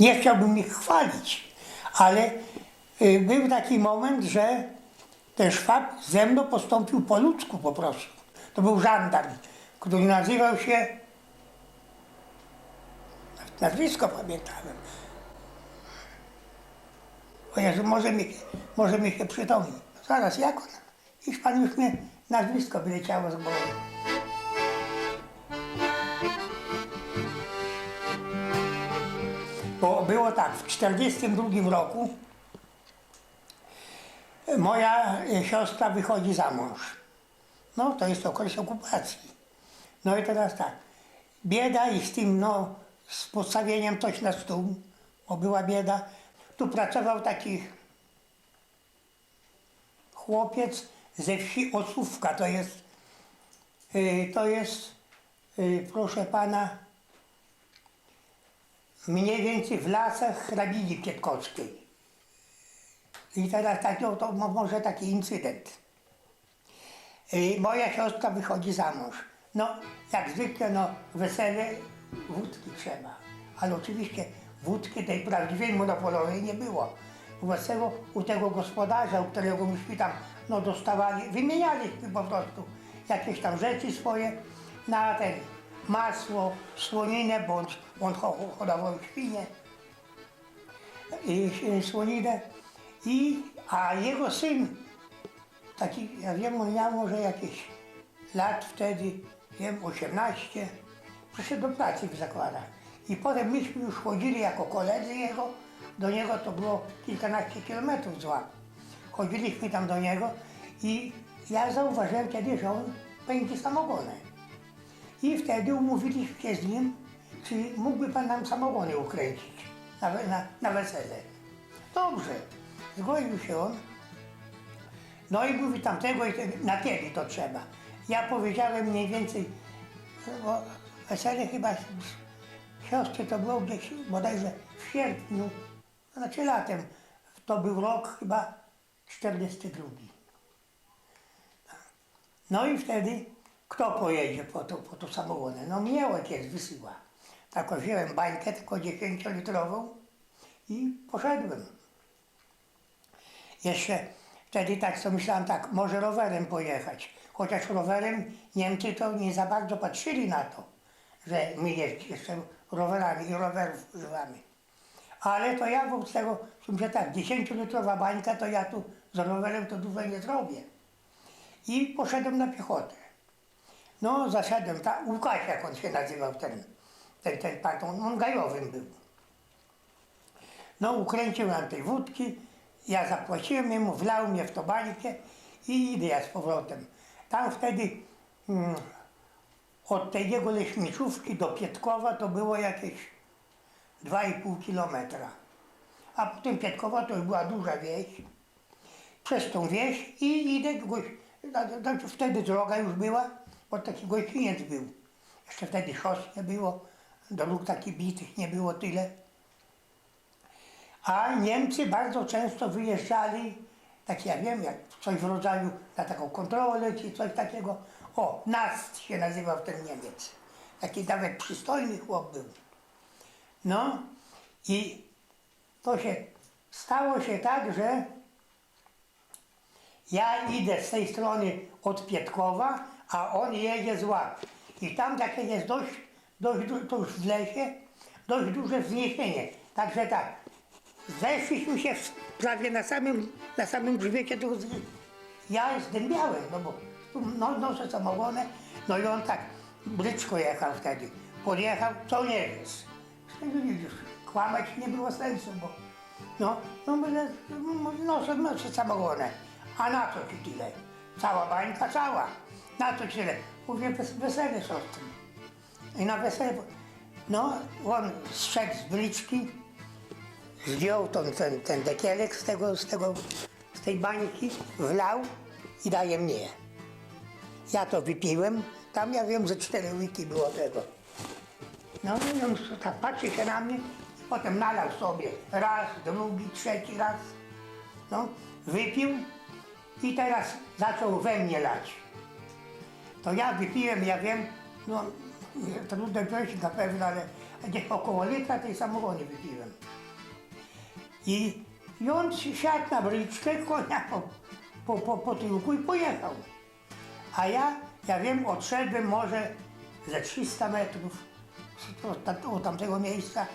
Nie chciałbym ich chwalić, ale y, był taki moment, że ten szwab ze mną postąpił po ludzku po prostu. To był żandarm, który nazywał się, nazwisko pamiętałem. O Jezu, może mi, może mi się przytomni. Zaraz, jak on? Iż pan już mnie nazwisko wyleciało z głowy. Bo było tak, w 1942 roku moja e, siostra wychodzi za mąż. No, to jest okres okupacji. No i teraz tak, bieda i z tym, no, z postawieniem coś na stół, bo była bieda. Tu pracował taki chłopiec ze wsi Osówka, to jest, y, to jest, y, proszę pana, mniej więcej w lasach hrabini Pietkowskiej. I teraz taki, to mo- może taki incydent. Y, Moja siostra wychodzi za mąż. No, jak zwykle, no, wesele, wódki trzeba. Ale oczywiście wódki tej prawdziwej monopolowej nie było. Weselo u tego gospodarza, u którego myśmy tam, no, dostawali, wymienialiśmy po prostu jakieś tam rzeczy swoje na ten masło, słoninę, bądź on ho- hodował świnie i i słoninę. I, a jego syn, taki, ja wiem, on miał może jakieś lat wtedy, wiem, 18, przyszedł do pracy w zakładach. I potem myśmy już chodzili jako koledzy jego, do niego to było kilkanaście kilometrów z Łap. Chodziliśmy tam do niego i ja zauważyłem kiedy, że on pędzi samogonem. I wtedy umówiliśmy się z nim, czy mógłby pan nam samogony ukręcić na, na, na wesele. Dobrze, zgodził się on. No i mówi tamtego i tego, na kiedy to trzeba. Ja powiedziałem mniej więcej, bo wesele chyba siostry to było gdzieś bodajże w sierpniu, znaczy latem. To był rok chyba 42. No i wtedy kto pojedzie po to, po to? No mnie ojciec wysyła. Tak wziąłem bańkę, tylko 10-litrową i poszedłem. Jeszcze wtedy tak sobie myślałem, tak, może rowerem pojechać. Chociaż rowerem Niemcy to nie za bardzo patrzyli na to, że my jeszcze rowerami i rowerów używamy. Ale to ja wobec tego, że tak, 10-litrowa bańka, to ja tu z rowerem to dużo nie zrobię. I poszedłem na piechotę. No, zaszedłem, ta, Łukasz, jak on się nazywał, ten, ten, ten pan, on, on gajowym był. No, ukręcił tej wódki, ja zapłaciłem jemu, wlał mnie w tą bańkę i idę ja z powrotem. Tam wtedy mm, od tej jego leśniczówki do Pietkowa to było jakieś 2,5 kilometra. A potem Pietkowa to już była duża wieś przez tą wieś i idę, no, no, wtedy droga już była, bo taki gościniec był. Jeszcze wtedy szos nie było, dróg takich bitych nie było tyle. A Niemcy bardzo często wyjeżdżali, tak ja wiem, jak coś w rodzaju na taką kontrolę czy coś takiego. O, Nast się nazywał ten Niemiec. Taki nawet przystojny chłop był. No i to się stało się tak, że ja idę z tej strony od Pietkowa, a on jedzie z Łap. I tam takie jest dość, dość du- już w lesie, dość duże wzniesienie. Także tak, zeszliśmy się w- prawie na samym, na samym grzbiecie tego wzniesienia. Ja zdębiałem, no bo tu no, noszę samogonę, no i on tak bryczko jechał wtedy. Podjechał, co nie jest. No widzisz, kłamać nie było sensu, bo no, no mówię, mówię, noszę, noszę. A na co ci tyle? Cała bańka cała. Na ci tyle? Mówię, wes- wesele siostry. I na wesele, no, on zszedł z bryczki, zdjął ten, ten, ten dekielek z tego, z tego, z tej bańki, wlał i daje mnie. Ja to wypiłem, tam ja wiem, że cztery łyki było tego. No i on tak patrzy się na mnie, potem nalał sobie raz, drugi, trzeci raz. No, wypił i teraz zaczął we mnie lać. To ja wypiłem, ja wiem, no trudno wziąć na pewno, ale gdzieś około litra tej samogony wypiłem. I, i on siadł na bryczkę konia po, po, po, po tyłku i pojechał. A ja, ja wiem, odszedłem może ze 300 metrów od, od, od tamtego miejsca.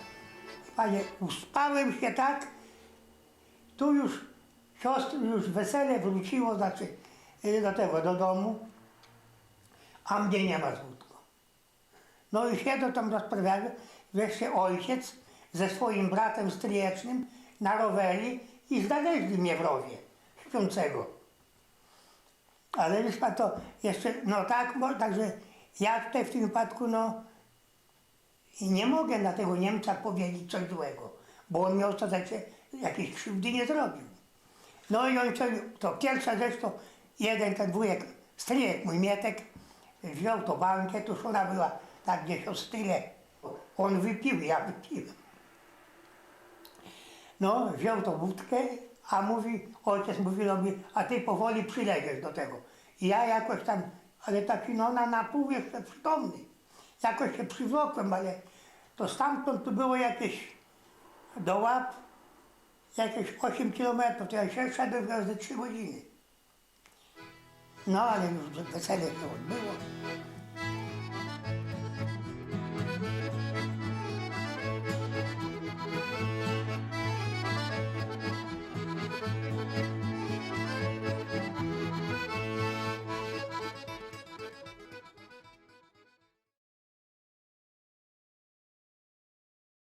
Panie, uspałem się tak, tu już siostry, już wesele wróciło, znaczy y, do tego, do domu, a mnie nie ma wódką. No i siedzę tam rozprawiają, wreszcie ojciec ze swoim bratem stryjecznym na rowerie i znaleźli mnie w rowie, śpiącego. Ale wiesz pan, to jeszcze, no tak, bo, także ja tutaj w tym wypadku, no nie mogę na tego Niemca powiedzieć coś złego, bo on mi ostatecznie jakiejś krzywdy nie zrobił. No i on, co- to pierwsza rzecz, to jeden ten wujek, stryjek mój Mietek, wziął tą bankę, tuż ona była tak gdzieś o style. On wypił, ja wypiłem. No, wziął tą wódkę, a mówi, ojciec mówi do mnie, a ty powoli przylegiesz do tego. I ja jakoś tam, ale taki no na, na pół jeszcze przytomny. Jakoś się przywlokłem, ale to stamtąd to było jakieś do łap, jakieś 8 kilometrów, to ja się szedłem ze 3 godziny. No ale już wesele się odbyło.